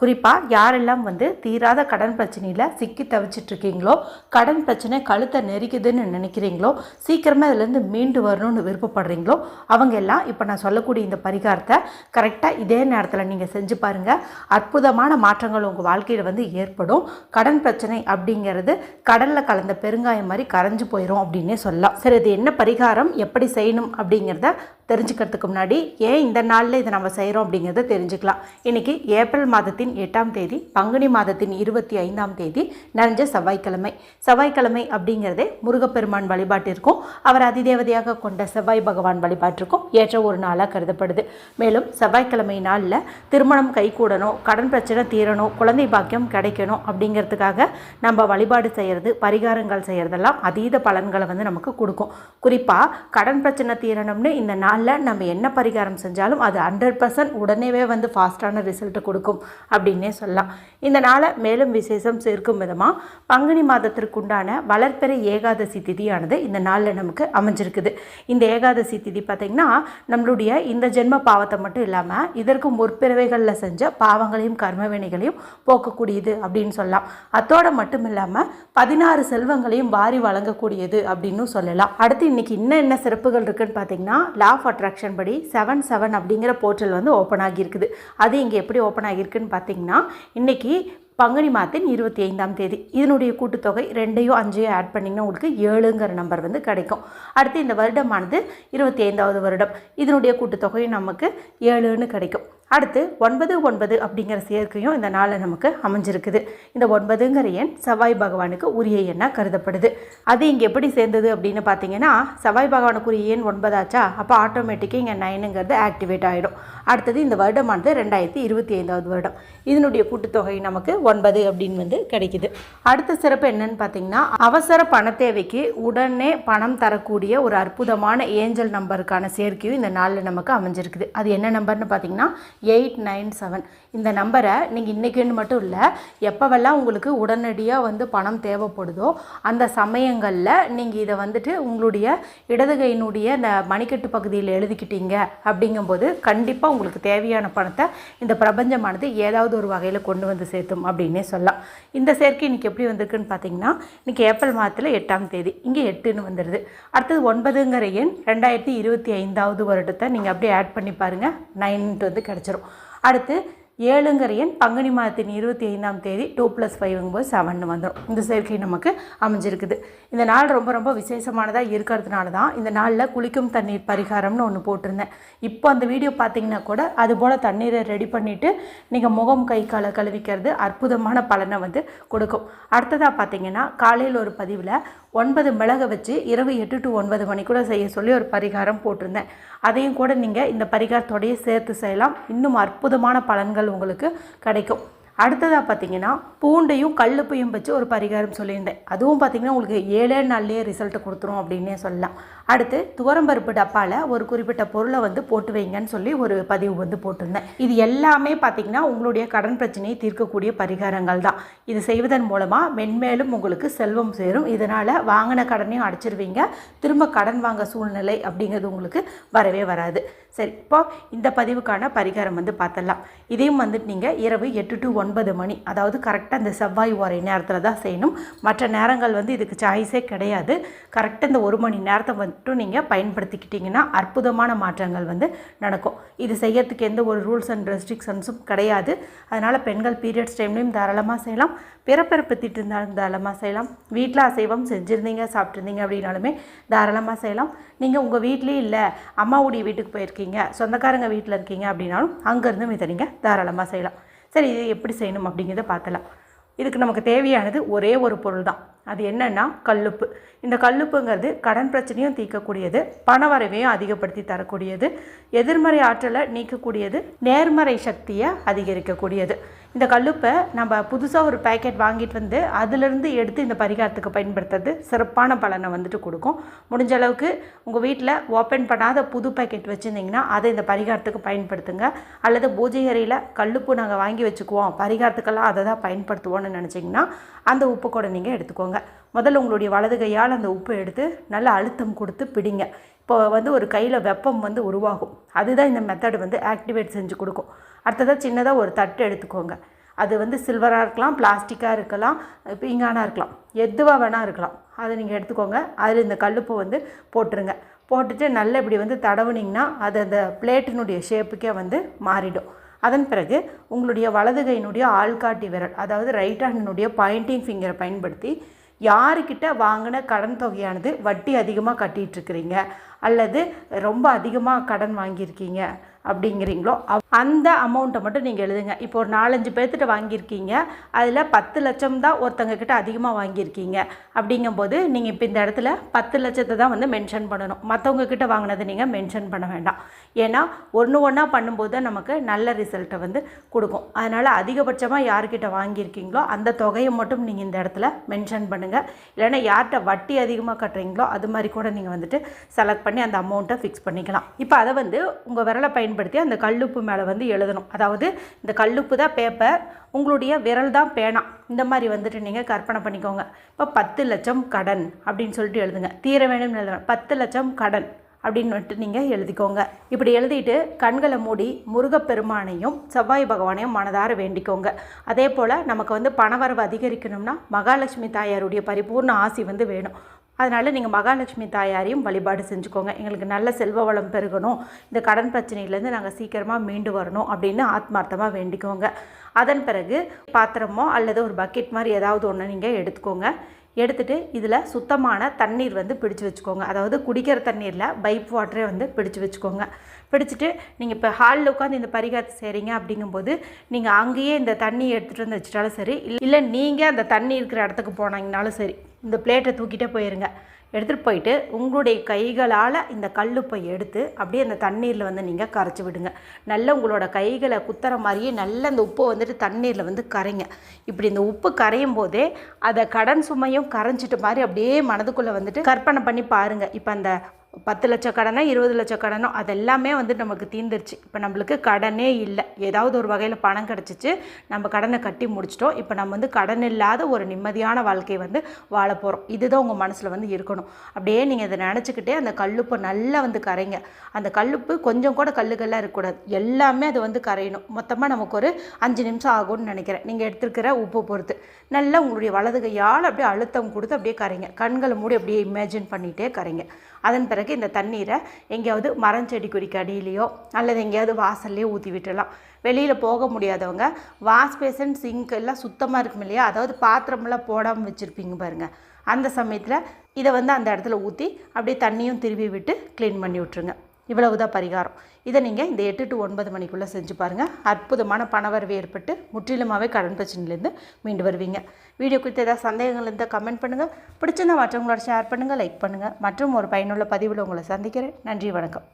குறிப்பாக யாரெல்லாம் வந்து தீராத கடன் பிரச்சனையில் சிக்கி தவிச்சிட்ருக்கீங்களோ கடன் பிரச்சனை கழுத்தை நெரிக்குதுன்னு நினைக்கிறீங்களோ சீக்கிரமாக இதுலேருந்து மீண்டு வரணும்னு விருப்பப்படுறீங்களோ அவங்க எல்லாம் இப்போ நான் சொல்லக்கூடிய இந்த பரிகாரத்தை கரெக்டாக இதே நேரத்தில் நீங்கள் செஞ்சு பாருங்கள் அற்புதமான மாற்றங்கள் உங்கள் வாழ்க்கையில் வந்து ஏற்படும். கடன் பிரச்சனை அப்படிங்கிறது கடலில் கலந்த பெருங்காயம் மாதிரி கரைஞ்சு போயிடும் அப்படின்னே சொல்லலாம். சரி இது என்ன பரிகாரம்? எப்படி செய்யணும் அப்படிங்கிறத தெரிஞ்சுக்கிறதுக்கு முன்னாடி ஏன் இந்த நாளில் இதை நம்ம செய்கிறோம் அப்படிங்கிறத தெரிஞ்சுக்கலாம். இன்றைக்கி ஏப்ரல் மாதத்தின் எட்டாம் தேதி பங்குனி மாதத்தின் இருபத்தி ஐந்தாம் தேதி நிறைஞ்ச செவ்வாய்க்கிழமை. செவ்வாய்க்கிழமை அப்படிங்கிறதே முருகப்பெருமான் வழிபாட்டிற்கும் அவர் அதிதேவதையாக கொண்ட செவ்வாய் பகவான் வழிபாட்டிற்கும் ஏற்ற ஒரு நாளாக கருதப்படுது. மேலும் செவ்வாய்க்கிழமை நாளில் திருமணம் கைகூடணும் கடன் பிரச்சனை தீரணும் குழந்தை பாக்கியம் கிடைக்கணும் அப்படிங்கிறதுக்காக நம்ம வழிபாடு செய்கிறது பரிகாரங்கள் செய்கிறதெல்லாம் அதீத பலன்களை வந்து நமக்கு கொடுக்கும். குறிப்பாக கடன் பிரச்சனை தீரணும்னு இந்த நாள் நாளில் நம்ம என்ன பரிகாரம் செஞ்சாலும் அது ஹண்ட்ரட் பர்சன்ட் உடனேவே வந்து ஃபாஸ்ட்டான ரிசல்ட்டு கொடுக்கும் அப்படின்னே சொல்லலாம். இந்த நாளை மேலும் விசேஷம் சேர்க்கும் விதமாக பங்குனி மாதத்திற்குண்டான வளர்ப்பெறை ஏகாதசி திதியானது இந்த நாளில் நமக்கு அமைஞ்சிருக்குது. இந்த ஏகாதசி திதி பார்த்திங்கன்னா நம்மளுடைய இந்த ஜென்ம பாவத்தை மட்டும் இல்லாமல் இதற்கு முற்பிறவைகளில் செஞ்ச பாவங்களையும் கர்மவினைகளையும் போக்கக்கூடியது அப்படின்னு சொல்லலாம். அத்தோடு மட்டும் இல்லாமல் பதினாறு செல்வங்களையும் வாரி வழங்கக்கூடியது அப்படின்னு சொல்லலாம். அடுத்து இன்னைக்கு இன்னும் என்ன சிறப்புகள் இருக்குன்னு பார்த்தீங்கன்னா லா ஆஃப் அட்ராக்ஷன் படி செவன் செவன் அப்படிங்கிற போர்ட்டல் வந்து ஓப்பன் ஆகியிருக்குது. அது இங்கே எப்படி ஓப்பன் ஆகியிருக்குன்னு பார்த்தீங்கன்னா இன்றைக்கி பங்குனி மாதத்தின் இருபத்தி ஐந்தாம் தேதி. இதனுடைய கூட்டுத்தொகை ரெண்டையும் அஞ்சையும் ஆட் பண்ணிங்கன்னா உங்களுக்கு ஏழுங்கிற நம்பர் வந்து கிடைக்கும். அடுத்து இந்த வருடமானது இருபத்தி ஐந்தாவது வருடம். இதனுடைய கூட்டுத்தொகையும் நமக்கு ஏழுன்னு கிடைக்கும். அடுத்து ஒன்பது ஒன்பது அப்படிங்கிற சேர்க்கையும் இந்த நாளில் நமக்கு அமைஞ்சிருக்குது. இந்த ஒன்பதுங்கிற எண் செவ்வாய் பகவானுக்கு உரிய எண்ணாக கருதப்படுது. அது இங்கே எப்படி சேர்ந்தது அப்படின்னு பார்த்தீங்கன்னா செவ்வாய் பகவானுக்குரிய எண் ஒன்பதாச்சா? அப்போ ஆட்டோமேட்டிக்காக இங்கே நைனுங்கிறது ஆக்டிவேட் ஆகிடும் அடுத்தது இந்த வருடமானது ரெண்டாயிரத்தி இருபத்தி ஐந்தாவது வருடம். இதனுடைய கூட்டுத்தொகை நமக்கு ஒன்பது அப்படின்னு வந்து கிடைக்குது. அடுத்த சிறப்பு என்னன்னு பார்த்தீங்கன்னா அவசர பண தேவைக்கு உடனே பணம் தரக்கூடிய ஒரு அற்புதமான ஏஞ்சல் நம்பருக்கான சேர்க்கையும் இந்த நாளில் நமக்கு அமைஞ்சிருக்குது. அது என்ன நம்பர்னு பார்த்தீங்கன்னா எயிட் நைன் செவன். இந்த நம்பரை நீங்கள் இன்றைக்குன்னு மட்டும் இல்லை எப்போவெல்லாம் உங்களுக்கு உடனடியாக வந்து பணம் தேவைப்படுதோ அந்த சமயங்களில் நீங்கள் இதை வந்துட்டு உங்களுடைய இடது கையினுடைய இந்த மணிக்கட்டு பகுதியில் எழுதிக்கிட்டீங்க அப்படிங்கும்போது கண்டிப்பாக உங்களுக்கு தேவையான பணத்தை இந்த பிரபஞ்சமானது ஏதாவது ஒரு வகையில் கொண்டு வந்து சேர்த்தும் அப்படின்னே சொல்லலாம். இந்த சேர்க்கை இன்றைக்கி எப்படி வந்திருக்குன்னு பார்த்தீங்கன்னா இன்றைக்கி ஏப்ரல் மாதத்தில் எட்டாம் தேதி. இங்கே எட்டுன்னு வந்துடுது அடுத்தது ஒன்பதுங்கிற எண் ரெண்டாயிரத்தி இருபத்தி ஐந்தாவது வருடத்தை நீங்கள் அப்படியே ஆட் பண்ணி பாருங்கள் நைன்ட்டு வந்து கிடச்சிரும் அடுத்து ஏழுங்கிற எண் பங்குனி மாதத்தின் இருபத்தி ஐந்தாம் தேதி டூ ப்ளஸ் ஃபைவ்ங்கும்போது செவன் வந்துடும் இந்த சேர்க்கை நமக்கு அமைஞ்சிருக்குது. இந்த நாள் ரொம்ப ரொம்ப விசேஷமானதாக இருக்கிறதுனால தான் இந்த நாளில் குளிக்கும் தண்ணீர் பரிகாரம்னு ஒன்று போட்டிருந்தேன். இப்போ அந்த வீடியோ பார்த்தீங்கன்னா கூட அது போல் தண்ணீரை ரெடி பண்ணிவிட்டு நீங்கள் முகம் கை காலை கழுவிக்கிறது அற்புதமான பலனை வந்து கொடுக்கும். அடுத்ததாக பார்த்தீங்கன்னா காலையில் ஒரு பதிவில் ஒன்பது மிளகை வச்சு இரவு எட்டு டு ஒன்பது மணிக்குள்ளே செய்ய சொல்லி ஒரு பரிகாரம் போட்டிருந்தேன். அதையும் கூட நீங்கள் இந்த பரிகாரத்தோடையே சேர்த்து செய்யலாம். இன்னும் அற்புதமான பலன்கள் உங்களுக்கு கிடைக்கும். அடுத்ததாக பார்த்தீங்கன்னா பூண்டையும் கல்லுப்பையும் வச்சு ஒரு பரிகாரம் சொல்லியிருந்தேன். அதுவும் பார்த்தீங்கன்னா உங்களுக்கு ஏழே நாள்லேயே ரிசல்ட்டு கொடுத்துரும் அப்படின்னே சொல்லலாம். அடுத்து துவரம்பருப்பு டப்பாவில் ஒரு குறிப்பிட்ட பொருளை வந்து போட்டு வைங்கன்னு சொல்லி ஒரு பதிவு வந்து போட்டிருந்தேன். இது எல்லாமே பார்த்தீங்கன்னா உங்களுடைய கடன் பிரச்சனையை தீர்க்கக்கூடிய பரிகாரங்கள் தான். இது செய்வதன் மூலமாக மென்மேலும் உங்களுக்கு செல்வம் சேரும். இதனால் வாங்கின கடனையும் அடைச்சிருவீங்க. திரும்ப கடன் வாங்க சூழ்நிலை அப்படிங்கிறது உங்களுக்கு வரவே வராது. சரி இப்போ இந்த பதிவுக்கான பரிகாரம் வந்து பார்த்தலாம் இதையும் வந்துட்டு நீங்கள் இரவு எட்டு டு ஒன்பது மணி. அதாவது கரெக்டாக இந்த செவ்வாய் ஓரை நேரத்தில் தான் செய்யணும். மற்ற நேரங்கள் வந்து இதுக்கு சாய்ஸே கிடையாது. கரெக்டாக இந்த ஒரு மணி நேரத்தை மட்டும் நீங்கள் பயன்படுத்திக்கிட்டிங்கன்னா அற்புதமான மாற்றங்கள் வந்து நடக்கும். இது செய்யறதுக்கு எந்த ஒரு ரூல்ஸ் அண்ட் ரெஸ்ட்ரிக்ஷன்ஸும் கிடையாது. அதனால் பெண்கள் பீரியட்ஸ் டைம்லையும் தாராளமாக செய்யலாம். பிறப்பிறப்பு திட்டு இருந்தாலும் தாராளமாக செய்யலாம். வீட்டில் அசைவம் செஞ்சுருந்தீங்க சாப்பிட்ருந்தீங்க அப்படின்னாலுமே தாராளமாக செய்யலாம். நீங்கள் உங்கள் வீட்லேயும் இல்லை அம்மாவுடைய வீட்டுக்கு போயிருக்கீங்க சொந்தக்காரங்க வீட்டில் இருக்கீங்க அப்படின்னாலும் அங்கேருந்தும் இதை நீங்கள் தாராளமாக செய்யலாம். சரி இது எப்படி செய்யணும் அப்படிங்கிறத பார்த்தலாம் இதுக்கு நமக்கு தேவையானது ஒரே ஒரு பொருள் தான் அது என்னன்னா கல்லுப்பு. இந்த கல்லுப்புங்கிறது கடன் பிரச்சனையும் தீர்க்கக்கூடியது பணவரவையும் அதிகப்படுத்தி தரக்கூடியது எதிர்மறை ஆற்றலை நீக்கக்கூடியது நேர்மறை சக்தியை அதிகரிக்கக்கூடியது. இந்த கல்லுப்பை நம்ம புதுசாக ஒரு பேக்கெட் வாங்கிட்டு வந்து அதிலிருந்து எடுத்து இந்த பரிகாரத்துக்கு பயன்படுத்துறது சிறப்பான பலனை வந்துட்டு கொடுக்கும். முடிஞ்ச அளவுக்கு உங்கள் வீட்டில் ஓப்பன் பண்ணாத புது பேக்கெட் வச்சுருந்தீங்கன்னா அதை இந்த பரிகாரத்துக்கு பயன்படுத்துங்க. அல்லது பூஜை அறையில் கல்லுப்பு நாங்கள் வாங்கி வச்சுக்குவோம் பரிகாரத்துக்கெல்லாம் அதை தான் பயன்படுத்துவோம்னு நினச்சிங்கன்னா அந்த உப்பு கூட நீங்கள் எடுத்துக்கோங்க. முதல்ல உங்களுடைய வலது கையால் அந்த உப்பை எடுத்து நல்லா அழுத்தம் கொடுத்து பிடிங்க. இப்போ வந்து ஒரு கையில் வெப்பம் வந்து உருவாகும். அதுதான் இந்த மெத்தடு வந்து ஆக்டிவேட் செஞ்சு கொடுக்கும். அடுத்ததாக சின்னதாக ஒரு தட்டு எடுத்துக்கோங்க. அது வந்து சில்வராக இருக்கலாம் பிளாஸ்டிக்காக இருக்கலாம் பீங்கானாக இருக்கலாம். எதுவாக வேணால் இருக்கலாம். அதை நீங்கள் எடுத்துக்கோங்க. அதில் இந்த கல்லுப்பை வந்து போட்டுருங்க. போட்டுட்டு நல்லா இப்படி வந்து தடவுனிங்கன்னா அது அந்த பிளேட்டினுடைய ஷேப்புக்கே வந்து மாறிடும். அதன் பிறகு உங்களுடைய வலது கையினுடைய ஆள்காட்டி விரல் அதாவது ரைட் ஹேண்டினுடைய பாயிண்டிங் ஃபிங்கரை பயன்படுத்தி யாருக்கிட்ட வாங்கின கடன் தொகையானது வட்டி அதிகமாக கட்டிகிட்ருக்கிறீங்க அல்லது ரொம்ப அதிகமாக கடன் வாங்கியிருக்கீங்க? அப்படிங்கிறீங்களோ அந்த அமௌண்ட்டை மட்டும் நீங்கள் எழுதுங்க. இப்போ ஒரு நாலஞ்சு பேர்த்திட்ட வாங்கியிருக்கீங்க. அதில் பத்து லட்சம் தான் ஒருத்தங்க கிட்ட அதிகமாக வாங்கியிருக்கீங்க. அப்படிங்கும்போது நீங்கள் இப்போ இந்த இடத்துல பத்து லட்சத்தை தான் வந்து மென்ஷன் பண்ணணும். மற்றவங்க கிட்ட வாங்கினதை நீங்கள் மென்ஷன் பண்ண வேண்டாம். ஏன்னா ஒன்று ஒன்றா பண்ணும்போது தான் நமக்கு நல்ல ரிசல்ட்டை வந்து கொடுக்கும். அதனால் அதிகபட்சமாக யார்கிட்ட வாங்கியிருக்கீங்களோ அந்த தொகையை மட்டும் நீங்கள் இந்த இடத்துல மென்ஷன் பண்ணுங்கள் இல்லைன்னா யார்கிட்ட வட்டி அதிகமாக கட்டுறீங்களோ அது மாதிரி கூட நீங்கள் வந்துட்டு செலக்ட் பண்ணி அந்த அமௌண்ட்டை ஃபிக்ஸ் பண்ணிக்கலாம். இப்போ அதை வந்து உங்கள் விரலை பயன்படுத்தி அந்த கல்லுப்பு மேலே வந்து எழுதணும். அதாவது இந்த கல்லுப்பு தான் பேப்பர் உங்களுடைய விரல் தான் பேனா. இந்த மாதிரி வந்துட்டு நீங்கள் கற்பனை பண்ணிக்கோங்க. இப்போ பத்து லட்சம் கடன் அப்படின்னு சொல்லிட்டு எழுதுங்க. தீர வேணும்னு எழுதணும் பத்து லட்சம் கடன் அப்படின்னு வந்துட்டு நீங்கள் எழுதிக்கோங்க. இப்படி எழுதிட்டு கண்களை மூடி முருகப்பெருமானையும் செவ்வாய் பகவானையும் மனதார வேண்டிக்கோங்க. அதே போல் நமக்கு வந்து பணவரவு அதிகரிக்கணும்னா மகாலட்சுமி தாயாருடைய பரிபூர்ண ஆசி வந்து வேணும். அதனால் நீங்கள் மகாலட்சுமி தாயாரையும் வழிபாடு செஞ்சுக்கோங்க. எங்களுக்கு நல்ல செல்வ வளம் பெருகணும். இந்த கடன் பிரச்சனையிலேருந்து நாங்கள் சீக்கிரமாக மீண்டு வரணும் அப்படின்னு ஆத்மார்த்தமாக வேண்டிக்கோங்க. அதன் பிறகு பாத்திரமோ அல்லது ஒரு பக்கெட் மாதிரி ஏதாவது ஒன்று நீங்கள் எடுத்துக்கோங்க. எடுத்துகிட்டு இதில் சுத்தமான தண்ணீர் வந்து பிடிச்சு வச்சுக்கோங்க. அதாவது குடிக்கிற தண்ணீரில் பைப் வாட்டரே வந்து பிடிச்சு வச்சுக்கோங்க. பிடிச்சிட்டு நீங்கள் இப்போ ஹாலில் உட்காந்து இந்த பரிகாரத்தை செய்கிறீங்க அப்படிங்கும்போது நீங்கள் அங்கேயே இந்த தண்ணி எடுத்துகிட்டு வந்து வச்சுட்டாலும் சரி இல்லை நீங்கள் அந்த தண்ணி இருக்கிற இடத்துக்கு போனீங்கனாலும் சரி இந்த பிளேட்டை தூக்கிட்டே போயிருங்க. எடுத்துகிட்டு போயிட்டு உங்களுடைய கைகளால் இந்த கல்லுப்பை எடுத்து அப்படியே அந்த தண்ணீரில் வந்து நீங்கள் கரைச்சி விடுங்க. நல்ல உங்களோட கைகளை குத்துற மாதிரியே நல்ல அந்த உப்பை வந்துட்டு தண்ணீரில் வந்து கரைங்க. இப்படி இந்த உப்பு கரையும் போதே அதை கடன் சுமையும் கரைஞ்சிட்டு மாதிரி அப்படியே மனதுக்குள்ளே வந்துட்டு கற்பனை பண்ணி பாருங்கள் இப்போ அந்த பத்து லட்சம் கடனோ இருபது லட்சம் கடனோ அதெல்லாமே வந்து நமக்கு தீர்ந்துருச்சு. இப்போ நம்மளுக்கு கடனே இல்லை. ஏதாவது ஒரு வகையில் பணம் கிடச்சிச்சு நம்ம கடனை கட்டி முடிச்சிட்டோம். இப்போ நம்ம வந்து கடன் இல்லாத ஒரு நிம்மதியான வாழ்க்கை வந்து வாழ போகிறோம் இதுதான் உங்கள் மனசில் வந்து இருக்கணும். அப்படியே நீங்கள் இதை நினச்சிக்கிட்டே அந்த கல்லுப்பை நல்லா வந்து கரைங்க. அந்த கல்லுப்பு கொஞ்சம் கூட கல்லுகள்லாம் இருக்கக்கூடாது. எல்லாமே அது வந்து கரையணும். மொத்தமாக நமக்கு ஒரு அஞ்சு நிமிஷம் ஆகும்னு நினைக்கிறேன். நீங்கள் எடுத்துருக்கிற உப்பு பொறுத்து. நல்லா உங்களுடைய வலது கையால் அப்படியே அழுத்தம் கொடுத்து அப்படியே கரைங்க. கண்களை மூடி அப்படியே இமேஜின் பண்ணிகிட்டே கரைங்க. அதன் பிறகு இந்த தண்ணீரை எங்கேயாவது மரஞ்செடி கொடிக்கு அடியிலையோ அல்லது எங்கேயாவது வாசல்லையோ ஊற்றி விட்டுடலாம். வெளியில் போக முடியாதவங்க வாஷ் பேசன் சிங்க் எல்லாம் சுத்தமாக இருக்கும் இல்லையா? அதாவது பாத்திரமெல்லாம் போடாமல் வச்சுருப்பீங்க பாருங்கள் அந்த சமயத்தில் இதை வந்து அந்த இடத்துல ஊற்றி அப்படியே தண்ணியும் திருவி விட்டு க்ளீன் பண்ணி விட்ருங்க இவ்வளவு தான் பரிகாரம். இதை நீங்கள் இந்த எட்டு டு ஒன்பது மணிக்குள்ளே செஞ்சு பாருங்கள் அற்புதமான பணவரவு ஏற்பட்டு முற்றிலுமாகவே கடன் பிரச்சனையிலேருந்து மீண்டு வருவீங்க. வீடியோ குறித்து ஏதாவது சந்தேகங்கள் இருந்தால் கமெண்ட் பண்ணுங்கள் பிடிச்சிருந்தா மற்றவங்களோட ஷேர் பண்ணுங்கள் லைக் பண்ணுங்கள் மற்றும் ஒரு பயனுள்ள பதிவில் உங்களை சந்திக்கிறேன். நன்றி வணக்கம்.